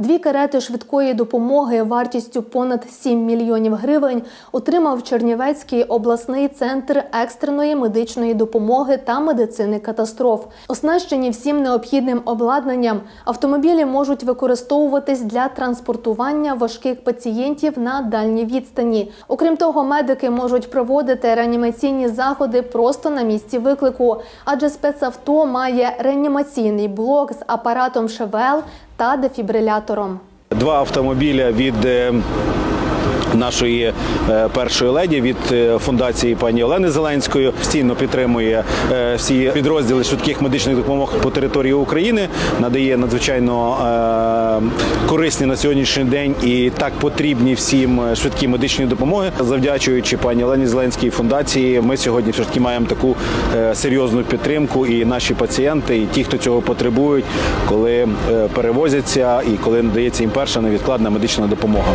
Дві карети швидкої допомоги вартістю понад 7 мільйонів гривень отримав Чернівецький обласний центр екстреної медичної допомоги та медицини катастроф. Оснащені всім необхідним обладнанням. Автомобілі можуть використовуватись для транспортування важких пацієнтів на дальній відстані. Окрім того, медики можуть проводити реанімаційні заходи просто на місці виклику, адже спецавто має реанімаційний блок з апаратом ШВЛ та дефібрилятором. Два автомобіля від е, нашої е, першої леді від е, фундації пані Олени Зеленської постійно підтримує е, всі підрозділи швидких медичних допомог по території України, надає надзвичайно корисні на сьогоднішній день і так потрібні всім швидкі медичні допомоги. Завдячуючи пані Олені Зеленській фундації, ми сьогодні все ж таки маємо таку серйозну підтримку. І наші пацієнти, і ті, хто цього потребують, коли перевозяться і коли надається їм перша невідкладна медична допомога.